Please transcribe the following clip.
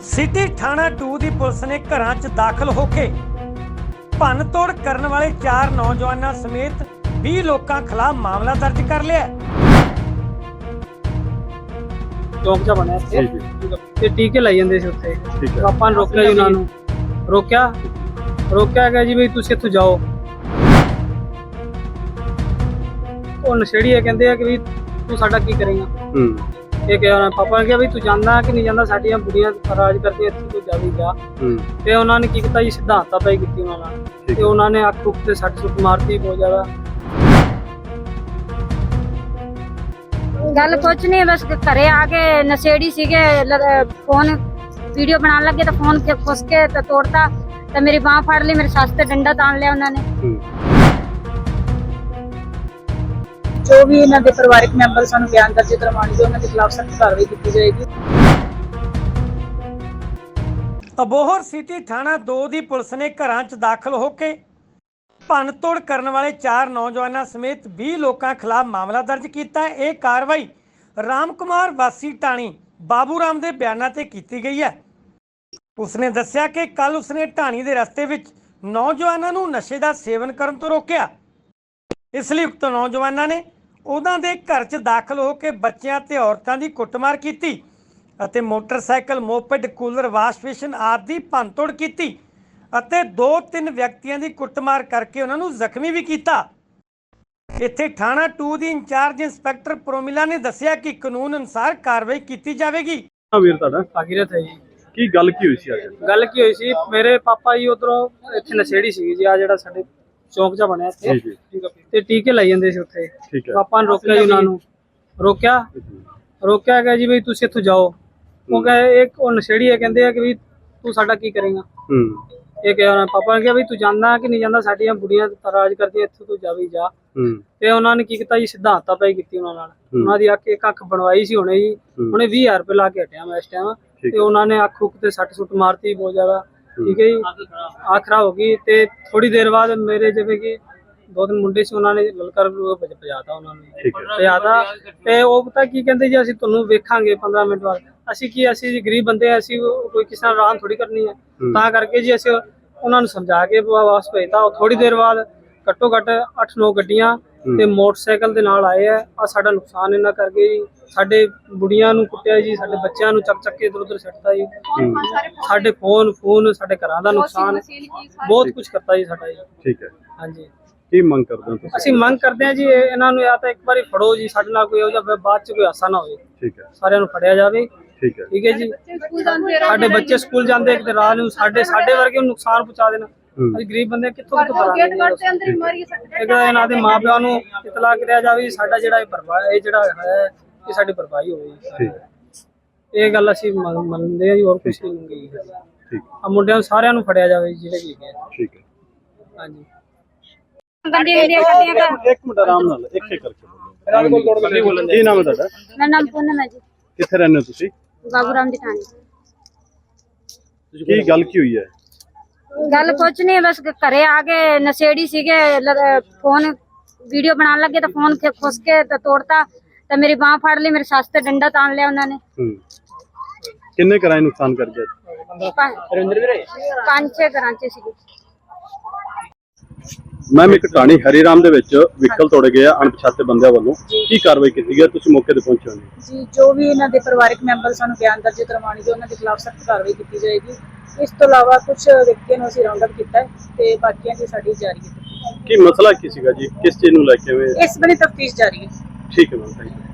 City ਥਾਣਾ 2 ਦੀ police ਨੇ ਘਰਾਂ 'ਚ ਦਾਖਲ ਹੋ ਕੇ ਭੰਨ ਤੋੜ ਕਰਨ ਵਾਲੇ ਚਾਰ ਨੌਜਵਾਨਾਂ ਸਮੇਤ 20 ਲੋਕਾਂ ਖਿਲਾਫ ਮਾਮਲਾ ਦਰਜ ਕਰ ਲਿਆ। ਚੌਂਕ ਜਿਹਾ ਬਣਿਆ ਇੱਥੇ ਜੀ ਜੀ ਤੇ ਟੀਕੇ ਲਾਈ ਜਾਂਦੇ ਸੀ ਉੱਥੇ। ਠੀਕ ਹੈ। ਆਪਾਂ ਨੇ ਰੋਕਿਆ ਜੀ ਉਹਨਾਂ ਨੂੰ। ਰੋਕਿਆ? ਰੋਕਿਆ ਗਿਆ ਜੀ ਵੀ ਤੁਸੀਂ ਇੱਥੋਂ ਜਾਓ। ਉਹ ਨਸ਼ੇੜੀ ਕਹਿੰਦੇ ਆ ਕਿ ਵੀ ਤੂੰ ਸਾਡਾ ਕੀ ਕਰੇਗਾ? ਹੂੰ। ਇਹ ਕਿਹਾ ਉਹਨਾਂ ਪਾਪਾ ਨੇ ਕਿਹਾ ਵੀ ਤੂੰ ਜਾਣਦਾ ਕਿ ਨਹੀਂ ਜਾਣਦਾ ਸਾਡੀਆਂ ਬੁੜੀਆਂ ਰਾਜ ਕਰਦੀਆਂ ਇੱਥੇ ਤੂੰ ਜਾਵੀ ਜਾ। ਹੂੰ। ਤੇ ਉਹਨਾਂ ਨੇ ਕੀ ਕੀਤਾ ਜੀ ਸਿੱਧਾ ਹੱਥਾਪਾਈ ਕੀਤੀ ਉਹਨਾਂ ਨਾਲ। ਤੇ ਉਹਨਾਂ ਨੇ ਅੱਖ ਉੱਖ ਤੇ ਸੱਟ ਸੁੱਟ ਮਾਰਤੀ ਬਹੁਤ ਜ਼ਿਆਦਾ। ਗੱਲ ਕੁਛ ਨਹੀਂ ਬਸ ਘਰੇ ਆ ਕੇ ਨਸ਼ੇੜੀ ਸੀਗੇ ਫੋਨ ਵੀਡੀਓ ਬਣਾਉਣ ਲੱਗੇ ਤਾਂ ਫੋਨ ਕੇ ਖੁੱਸ ਕੇ ਤੇ ਤੋੜਤਾ। ਤੇ ਮੇਰੀ ਬਾਹ ਫੜ ਲਈ ਮੇਰੇ ਸੱਸ ਤੇ ਡੰਡਾ ਤਾਣ ਲਿਆ ਉਹਨਾਂ ਨੇ। ਹੂੰ। ਜੋ ਵੀ ਇਹਨਾਂ ਦੇ ਪਰਿਵਾਰਕ ਮੈਂਬਰ ਸਾਨੂੰ ਬਿਆਨ ਦਰਜ ਕਰਵਾਉਣਗੇ, ਉਹਨਾਂ ਦੇ ਖਿਲਾਫ ਸਖਤ ਕਾਰਵਾਈ ਕੀਤੀ ਜਾਏਗੀ। ਅਬੋਹਰ ਸਿਟੀ ਥਾਣਾ 2 ਦੀ ਪੁਲਿਸ ਨੇ ਘਰਾਂ 'ਚ ਦਾਖਲ ਹੋ ਕੇ ਭੰਨ ਕਰਨ ਵਾਲੇ ਚਾਰ ਨੌਜਵਾਨਾਂ ਸਮੇਤ 20 ਲੋਕਾਂ ਖਿਲਾਫ ਮਾਮਲਾ ਦਰਜ ਕੀਤਾ। ਹੈ ਇਹ ਕਾਰਵਾਈ ਰਾਮ ਕੁਮਾਰ ਵਾਸੀ ਟਾਣੀ ਬਾਬੂ ਰਾਮ ਦੇ ਬਿਆਨਾਂ ਤੇ ਕੀਤੀ ਗਈ ਹੈ। ਉਸਨੇ ਦੱਸਿਆ ਕਿ ਕੱਲ ਉਸਨੇ ਢਾਣੀ ਦੇ ਰਸਤੇ ਵਿੱਚ ਨੌਜਵਾਨਾਂ ਨੂੰ ਨਸ਼ੇ ਦਾ ਸੇਵਨ ਕਰਨ ਤੋਂ ਰੋਕਿਆ। ਇਸ ਲਈ ਉਕਤ ਨੌਜਵਾਨਾਂ ਨੇ ਉਹਨਾਂ ਦੇ ਘਰ 'ਚ ਦਾਖਲ ਹੋ ਕੇ ਬੱਚਿਆਂ ਤੇ ਔਰਤਾਂ ਦੀ ਕੁੱਟਮਾਰ ਕੀਤੀ ਅਤੇ motorcycle moped cooler wash basin ਆਦਿ ਦੀ ਭੰਨਤੋੜ ਕੀਤੀ ਅਤੇ ਦੋ ਤਿੰਨ ਵਿਅਕਤੀਆਂ ਦੀ ਕੁੱਟਮਾਰ ਕਰਕੇ ਉਹਨਾਂ ਨੂੰ ਜ਼ਖਮੀ ਵੀ ਕੀਤਾ। ਇੱਥੇ ਥਾਣਾ 2 ਦੀ ਇੰਚਾਰਜ ਇੰਸਪੈਕਟਰ ਪ੍ਰੋਮਿਲਾ ਨੇ ਦੱਸਿਆ ਕਿ ਕਾਨੂੰਨ ਅਨੁਸਾਰ ਕਾਰਵਾਈ ਕੀਤੀ ਜਾਵੇਗੀ। ਹਾਂ ਵੀਰ ਤੁਹਾਡਾ? ਭਾਗੀਰਥ ਹੈ ਜੀ। ਕੀ ਗੱਲ ਕੀ ਹੋਈ ਸੀ ਅੱਜ? ਗੱਲ ਕੀ ਹੋਈ ਸੀ? ਮੇਰੇ ਪਾਪਾ ਜੀ ਉਧਰੋਂ ਇੱਥੇ ਨਸ਼ੇੜੀ ਸੀਗੀ ਜੀ ਆ ਜਿਹੜਾ ਸਾਡੇ ਚੌਂਕ ਜਿਹਾ ਬਣਿਆ ਇੱਥੇ। ਜੀ ਜੀ। ਤੇ ਟੀਕੇ ਲਾਈ ਜਾਂਦੇ ਸੀ ਉੱਥੇ। ਠੀਕ ਹੈ। ਪਾਪਾ ਨੇ ਰੋਕਿਆ ਜੀ ਉਹਨਾਂ ਨੂੰ। ਰੋਕਿਆ? ਰੋਕਿਆ ਗਿਆ ਜੀ ਵੀ ਤੁਸੀਂ ਇੱਥੋਂ ਜਾਓ। ਉਹ ਕਹੇ ਇੱਕ ਉਹ ਨਸ਼ੇੜੀ ਇਹ ਕਹਿੰਦੇ ਆ ਕਿ ਵੀ ਤੂੰ ਸਾਡਾ ਕੀ ਕਰੇਗਾ? ਹੂੰ। ਇਹ ਕਿਹਾ ਉਹਨਾਂ ਪਾਪਾ ਨੇ ਕਿਹਾ ਵੀ ਤੂੰ ਜਾਣਦਾ ਕਿ ਨਹੀਂ ਜਾਣਦਾ ਸਾਡੀਆਂ ਬੁੜੀਆਂ ਰਾਜ ਕਰਦੀਆਂ ਇੱਥੇ ਤੂੰ ਜਾਵੀ ਜਾ। ਹੂੰ। ਤੇ ਉਹਨਾਂ ਨੇ ਕੀ ਕੀਤਾ ਜੀ ਸਿੱਧਾ ਹੱਥਾਪਾਈ ਕੀਤੀ ਉਹਨਾਂ ਨਾਲ। ਉਹਨਾਂ ਦੀ ਅੱਖ ਇੱਕ ਅੱਖ ਬਣਵਾਈ ਸੀ ਹੁਣੇ ਜੀ। ਹੂੰ। ਉਹਨੇ 20000 ਰੁਪਏ ਲਾ ਕੇ ਹਟਿਆ ਮੈਂ ਇਸ ਟਾਈਮ ਤੇ ਉਹਨਾਂ ਨੇ ਅੱਖ ਉੱਖ ਤੇ ਸੱਟ ਸੁੱਟ ਮਾਰਤੀ ਬਹੁਤ ਜ਼ਿਆਦਾ। ਠੀਕ ਹੈ ਜੀ। ਆਖਰਾ ਹੋ ਗਈ ਤੇ ਥੋੜੀ ਦੇਰ ਬਾਅਦ ਮੇਰੇ ਜਿਵੇਂ ਕਿ ਦੋ ਤਿੰਨ ਮੁੰਡੇ ਸੀ ਉਹਨਾਂ ਨੇ ਲਲਕਾਰ ਭਜ ਭਜਾਤਾ ਉਹਨਾਂ ਨੇ। ਭਜਾਤਾ। ਤੇ ਉਹ ਪਤਾ ਕੀ ਕਹਿੰਦੇ ਜੀ ਅਸੀਂ ਤੁਹਾਨੂੰ ਵੇਖਾਂਗੇ 15 ਮਿੰਟ ਬਾਅਦ। ਅਸੀਂ ਕੀ ਅਸੀਂ ਜੀ ਗਰੀਬ ਬੰਦੇ ਆ ਅਸੀਂ ਕੋਈ ਕਿਸੇ ਨਾਲ ਰਾਮ ਥੋੜੀ ਕਰਨੀ ਹੈ। ਤਾਂ ਕਰਕੇ ਜੀ ਅਸੀਂ ਉਹਨਾਂ ਨੂੰ ਸਮਝਾ ਕੇ ਵਾਪਸ ਭੇਜਤਾ। ਉਹ ਥੋੜੀ ਦੇਰ ਬਾਅਦ ਘੱਟੋ ਘੱਟ 8-9 ਗੱਡੀਆਂ ਹੂੰ। ਤੇ ਮੋਟਰਸਾਈਕਲ ਦੇ ਨਾਲ ਆਏ ਆ। ਆ ਸਾਡਾ ਨੁਕਸਾਨ ਇਹਨਾਂ ਕਰਕੇ ਜੀ। ਸਾਡੇ ਬੁੜੀਆਂ ਨੂੰ ਕੁੱਟਿਆ ਜੀ ਸਾਡੇ ਬੱਚਿਆਂ ਨੂੰ ਚੱਕ ਚੱਕ ਕੇ ਇਧਰ ਉਧਰ ਸੱਟਦਾ ਜੀ। ਹੂੰ। ਸਾਡੇ ਫੋਨ ਫੋਨ ਸਾਡੇ ਘਰਾਂ ਦਾ ਨੁਕਸਾਨ। ਬਹੁਤ ਕੁਝ ਕਰਤਾ ਜੀ ਸਾਡਾ ਜੀ। ਠੀਕ ਹੈ। ਹਾਂਜੀ। ਕੀ ਮੰਗ ਕਰਦੇ ਹੋ ਤੁਸੀਂ? ਅਸੀਂ ਮੰਗ ਕਰਦੇ ਹਾਂ ਜੀ ਇਹ- ਇਹਨਾਂ ਨੂੰ ਜਾਂ ਤਾਂ ਇੱਕ ਵਾਰੀ ਫੜੋ ਜੀ ਸਾਡੇ ਨਾਲ ਕੋਈ ਇਹੋ ਜਿਹਾ ਬਾਅਦ ਚ ਕੋਈ ਹਾਸਾ ਨਾ ਹੋਵੇ। ਠੀਕ ਹੈ। ਸਾਰਿਆਂ ਨੂੰ ਫੜਿਆ ਜਾਵੇ। ਠੀਕ ਹੈ। ਠੀਕ ਹੈ ਜੀ। ਸਾਡੇ ਬੱਚੇ ਸਕੂਲ ਜਾਂਦੇ ਇੱਕ ਤੇ ਰਾਤ ਨੂੰ ਸਾਡੇ ਸਾਡੇ ਵਰਗੇ ਨੂੰ ਨੁਕਸਾਨ ਪਹੁੰਚਾ ਦੇਣਾ। ਹੂੰ ਅਸੀਂ ਗਰੀਬ ਬੰਦੇ ਕਿੱਥੋਂ ਕਿੱਥੋਂ ਕਰਾਂਗੇ ਜੀ ਦੱਸੋ। ਇੱਕ ਤਾਂ ਇਹਨਾਂ ਦੇ ਮਾਪਿਆਂ ਨੂੰ ਇਤਲਾ ਕਰਿਆ ਜਾਵੇ ਜੀ ਸਾਡਾ ਜਿਹੜਾ ਇਹ ਭਰਪਾਈ ਇਹ ਜਿਹੜਾ ਹੈ ਇਹ ਸਾਡੀ ਭਰਪਾਈ ਹੋਵੇ। ਠੀਕ। ਹੈ ਇਹ ਗੱਲ ਅਸੀਂ ਮੰਨ- ਮੰਨਦੇ ਹਾਂ ਜੀ ਹੋਰ ਕੁਝ ਨਹੀਂ ਮੰਗੀ ਠੀਕ। ਆ ਮੁੰਡਿਆਂ ਨੂੰ ਸਾਰਿਆਂ ਨੂੰ ਫੜਿਆ ਜਾਵੇ ਜੀ ਜਿਹੜੇ ਵੀ ਆ। ਠੀਕ ਹੈ। ਹਾਂਜੀ। ਗੰਦੀਆਂ ਗੰਦੀਆਂ ਗੱਡੀਆਂ ਕਰ ਇੱਕ ਮਿੰਟ ਆਰਾਮ ਨਾਲ ਇੱਕ ਇੱਕ ਕਰਕੇ ਬੋਲੋ। ਕੀ ਨਾਮ ਹੈ ਤੁਹਾਡਾ? ਮੇਰਾ ਨਾਮ ਪੂਨਮ ਹੈ ਜੀ। ਕਿੱਥੇ ਰਹਿੰਦੇ ਹੋ ਤੁਸੀਂ? ਬਾਬੂ ਰਾਮ ਦੀ ਠਾਣੀ ਕੀ ਗੱਲ ਕੀ ਹੋਈ ਹੈ? ਗੱਲ ਕੁਛ ਨਹੀਂ ਬਸ ਘਰੇ ਆ ਕੇ ਨਸ਼ੇੜੀ ਸੀਗੇ ਫੋਨ ਵੀਡੀਓ ਬਣਾਉਣ ਲੱਗੇ ਤਾਂ ਫੋਨ ਖੁੱਸ ਕੇ ਤੇ ਤੋੜਤਾ ਤੇ ਮੇਰੀ ਬਾਹ ਫੜ ਲਈ ਮੇਰੇ ਸੱਸ ਤੇ ਡੰਡਾ ਤਾਣ ਲਿਆ ਉਹਨਾਂ ਨੇ। ਹੂੰ। ਕਿੰਨੇ ਕਰਾਏ ਨੁਕਸਾਨ ਕਰ ਗਿਆ? ਪੰਜ ਛੇ ਘਰਾਂ ਚ ਸੀਗੇ। ਮੈਮ ਇੱਕ ਟਾਣੀ ਹਰੀਰਾਮ ਦੇ ਵਿੱਚ ਵਿਕਲ ਤੋੜੇ ਗਏ ਆ ਅਣਪਛਾਤੇ ਬੰਦਿਆਂ ਵੱਲੋਂ। ਕੀ ਕਾਰਵਾਈ ਕੀਤੀ ਗਈ? ਤੁਸੀਂ ਮੌਕੇ ਤੇ ਪਹੁੰਚੇ ਹੋ ਜੀ। ਜੀ ਵੀ ਇਹਨਾਂ ਦੇ ਪਰਿਵਾਰਕ ਮੈਂਬਰ ਸਾਨੂੰ ਬਿਆਨ ਦਰਜ ਕਰਵਾਉਣਗੇ ਉਹਨਾਂ ਦੇ ਖਿਲਾਫ ਸਖਤ ਕਾਰਵਾਈ ਕੀਤੀ ਜਾਏਗੀ। ਇਸ ਤੋਂ ਇਲਾਵਾ ਕੁਝ ਵਿਅਕਤੀਆਂ ਨੂੰ ਅਸੀਂ ਰਾਉਂਡ ਅਪ ਕੀਤਾ ਤੇ ਬਾਕੀਆਂ ਦੀ ਸਾਡੀ ਜਾਰੀ ਹੈ। ਕੀ ਮਸਲਾ ਕੀ ਸੀਗਾ ਜੀ? ਕਿਸ ਚੀਜ਼ ਨੂੰ ਲੈ ਕੇ ਹੋਏ ਇਸ ਬਣੀ ਤਫਤੀਸ਼ ਜਾਰੀ ਹੈ। ਠੀਕ ਹੈ ਮੈਮ ਥੈਂਕ ਯੂ